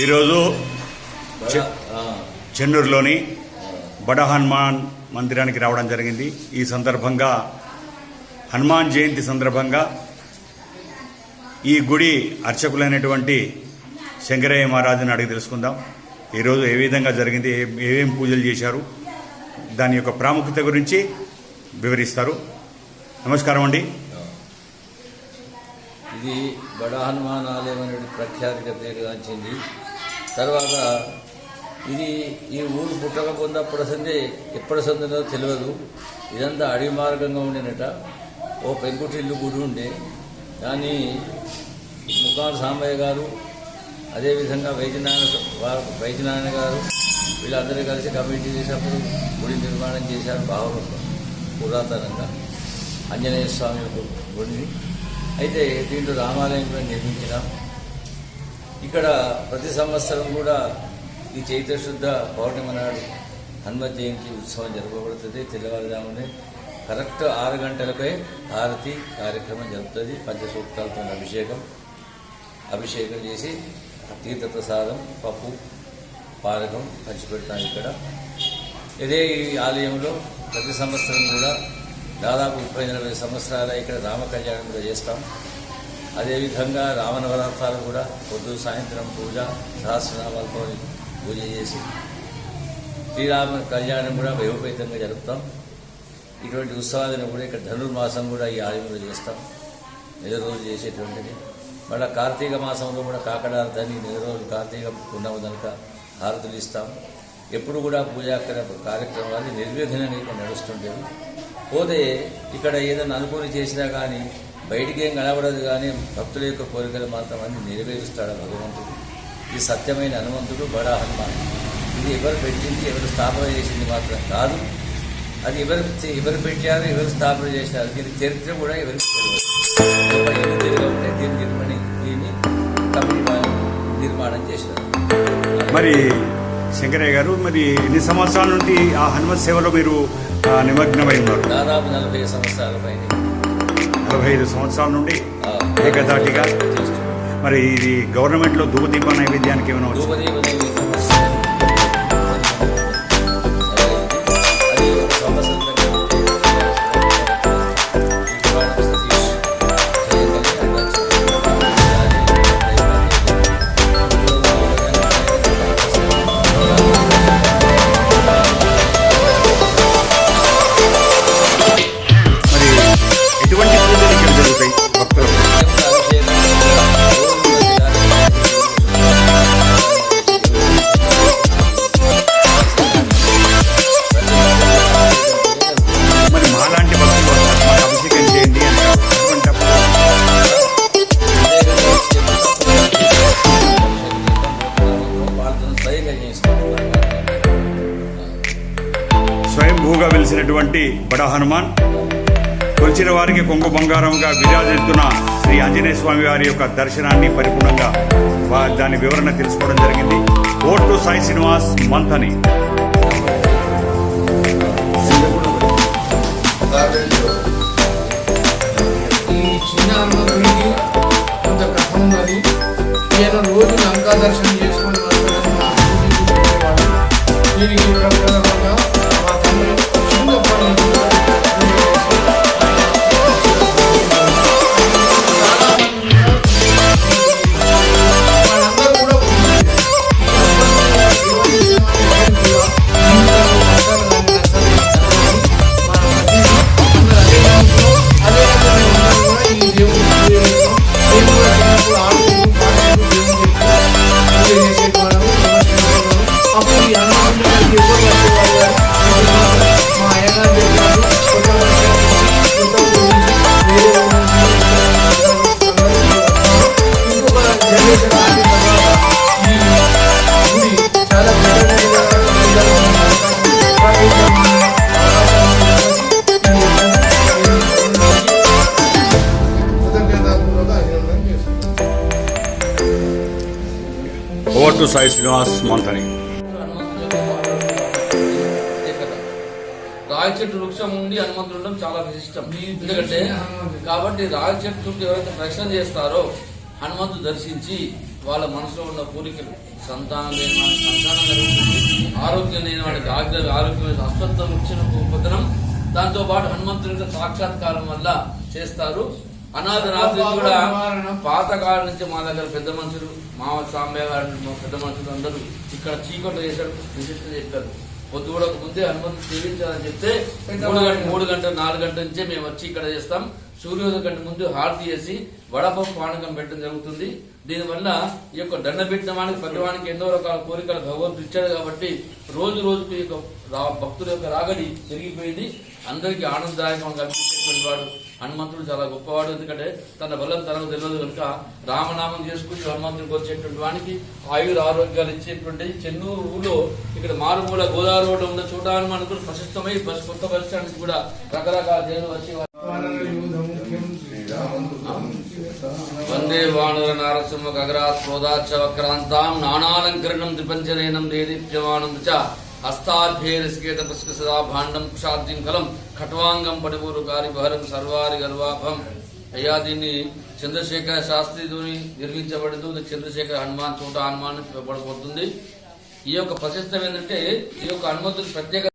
ఈరోజు చె- చెన్నూరులోని బడ హనుమాన్ మందిరానికి రావడం జరిగింది. ఈ సందర్భంగా హనుమాన్ జయంతి సందర్భంగా ఈ గుడి అర్చకులైనటువంటి శంకరయ్య మహారాజుని అడిగి తెలుసుకుందాం. ఈరోజు ఏ విధంగా జరిగింది ఏ- ఏమేం పూజలు చేశారు దాని యొక్క ప్రాముఖ్యత గురించి వివరిస్తారు. నమస్కారం అండి. ఇది బడ హనుమాన్ ఆలయం అనే ప్రఖ్యాతిగా పేరుగాంచింది. తర్వాత ఇది ఈ ఊరు పుట్టక పొందప్పుడు సందే ఎప్పటి సందో తెలియదు. ఇదంతా అడవి మార్గంగా ఉండినట. ఓ పెంకుటిల్లు గుడి ఉండే. దాన్ని ముఖాన్ సాంబయ్య గారు అదేవిధంగా వైద్యనారాయణ వారు వైద్యనారాయణ గారు వీళ్ళందరూ కలిసి కమిటీ చేసినప్పుడు గుడి నిర్మాణం చేశారు. భావ పురాతనంగా. ఆంజనేయ స్వామి యొక్క గుడిని. అయితే దీంట్లో రామాలయం కూడా నిర్మించినాం. ఇక్కడ ప్రతి సంవత్సరం కూడా ఈ చైత్ర శుద్ధ పౌర్ణమి నాడు హనుమ జయంతి ఉత్సవం జరపబడుతుంది తెల్లవారుజామునే కరెక్ట్ ఆరు గంటలపై హారతి కార్యక్రమం జరుగుతుంది. పంచసూక్తాలతో అభిషేకం. అభిషేకం చేసి తీర్థప్రసాదం పప్పు పానకం పంచిపెడతాం ఇక్కడ. ఇదే ఈ ఆలయంలో ప్రతి సంవత్సరం కూడా దాదాపు ముప్పై నలభై సంవత్సరాల ఇక్కడ రామ కళ్యాణం కూడా చేస్తాం. అదేవిధంగా రామనవరాత్రాలు కూడా పొద్దు సాయంత్రం పూజ సహస్రనామాలతో పూజ చేసి శ్రీరామ కళ్యాణం కూడా వైభవేతంగా జరుపుతాం. ఇటువంటి ఉత్సవాలను కూడా ఇక్కడ ధనుర్మాసం కూడా ఈ ఆలయంలో చేస్తాం. నెల రోజులు చేసేటువంటిది. మళ్ళీ కార్తీక మాసంలో కూడా కాకడార్థాన్ని నెల రోజులు కార్తీక పుణ్యము కనుక హారతులు ఇస్తాం. ఎప్పుడు కూడా పూజాకర కార్యక్రమాలు నిర్విఘ్నంగా ఇక్కడ నడుస్తుంటేవి పోతే ఇక్కడ ఏదైనా అనుకుని చేసినా కానీ బయటికి ఏం కనబడదు కానీ భక్తుల యొక్క కోరికలు మాత్రం అన్ని నెరవేరుస్తాడు భగవంతుడు. ఇది సత్యమైన హనుమంతుడు బడా హనుమాన్. ఇది ఎవరు పెట్టింది ఎవరు స్థాపన చేసింది మాత్రం కాదు. అది ఎవరు ఎవరు పెట్టారు ఎవరు స్థాపన చేశారు దీని చరిత్ర కూడా ఎవరికి తెలియదు. తెలియకుంటే దీని నిర్మాణ దీన్ని కమిటీ నిర్మాణం చేశారు. మరి శంకరయ్య గారు మరి ఎన్ని సంవత్సరాల నుండి ఆ హనుమత్ సేవలో మీరు నిమగ్నమై ఉన్నారు? దాదాపు నలభై సంవత్సరాల నలభై ఐదు సంవత్సరాల నుండి చేస్తున్నాం. మరి ఇది గవర్నమెంట్లో ధూపదీప నైవేద్యానికి ఏమైనా స్వయంభూగా బడా హనుమాన్. కొలిచిన వారికి కొంగు బంగారంగా విరాజిస్తున్న శ్రీ ఆంజనేయ స్వామి వారి యొక్క దర్శనాన్ని పరిపూర్ణంగా దాని వివరణ తెలుసుకోవడం జరిగింది. ఓటు సాయి శ్రీనివాస్ మంతని రోజు లంకా దర్శనం చేసుకుని వస్తాడని మా దీనికి ఓటు సాయి శ్రీనివాస్ మంతని రాగి చెట్టు వృక్షం ఉండి హనుమంతుడు ఉండడం చాలా విశిష్టం. ఎందుకంటే కాబట్టి రాగి చెట్టు ఎవరైతే ప్రశ్న చేస్తారో హనుమంతు దర్శించి వాళ్ళ మనసులో ఉన్న కోరికలు సంతానం లేని వాళ్ళకి సంతానం కలుగుతుంది ఆరోగ్యం లేని వాళ్ళకి ఆగ్ర ఆరోగ్యం అస్వస్థం వచ్చిన పొందడం దాంతో పాటు హనుమంతుడి యొక్క సాక్షాత్కారం వల్ల చేస్తారు. అనాథ రాత్రి కూడా పాతకాలం నుంచి మా దగ్గర పెద్ద మనుషులు మా సాంబయ్య గారు పెద్ద మనుషులు అందరూ ఇక్కడ చీకట్లు చేశాడు విశిష్ట చెప్పారు. పొద్దు కూడా ముందే హనుమంతు సేవించాలని చెప్తే మూడు గంట మూడు గంటలు నాలుగు గంటల నుంచే మేము వచ్చి ఇక్కడ చేస్తాం. సూర్యోదయం కంటే ముందు హారతి చేసి వడపప్పు పానకం పెట్టడం జరుగుతుంది. దీనివల్ల ఈ యొక్క దండ పెట్టిన వానికి పెద్దవానికి ఎన్నో రకాల కోరికలు భగవంతుడు ఇచ్చాడు కాబట్టి రోజు రోజుకు ఈ యొక్క భక్తుల యొక్క రాగడి పెరిగిపోయింది. అందరికీ ఆనందదాయకం కల్పించేటువంటి వాడు హనుమంతుడు చాలా గొప్పవాడు. ఎందుకంటే తన బలం తనకు తెలియదు కనుక రామనామం చేసుకుని హనుమంతుడికి వచ్చేటువంటి వానికి ఆయుర ఆరోగ్యాలు ఇచ్చేటువంటి చెన్నూరు ఊళ్ళో ఇక్కడ మారుమూల గోదావరి రోడ్డు ఉన్న చోట హనుమాన్ కూడా ప్రశస్తమై బస్ కొత్త బస్ స్టాండ్ కూడా రకరకాల దేవుడు వచ్చి వందే వానర నారసింహ గగరా క్రోధాచ వక్రాంతాం నానాలంకరణం త్రిపంచనయనం దేదీప్యమానం చ. హస్తాభ్యేరస్కేత పుష్క సదా భాండం క్షాద్యం కలం ఖట్వాంగం పడిపూరు కారిభారం సర్వారి గర్వాభం అయ్యా దీన్ని చంద్రశేఖర శాస్త్రితోని నిర్మించబడుతుంది చంద్రశేఖర హనుమాన్ చోట హనుమాన్ పడబడుతుంది ఈ యొక్క ప్రశస్తం ఏంటంటే ఈ యొక్క హనుమంతుడి ప్రత్యేక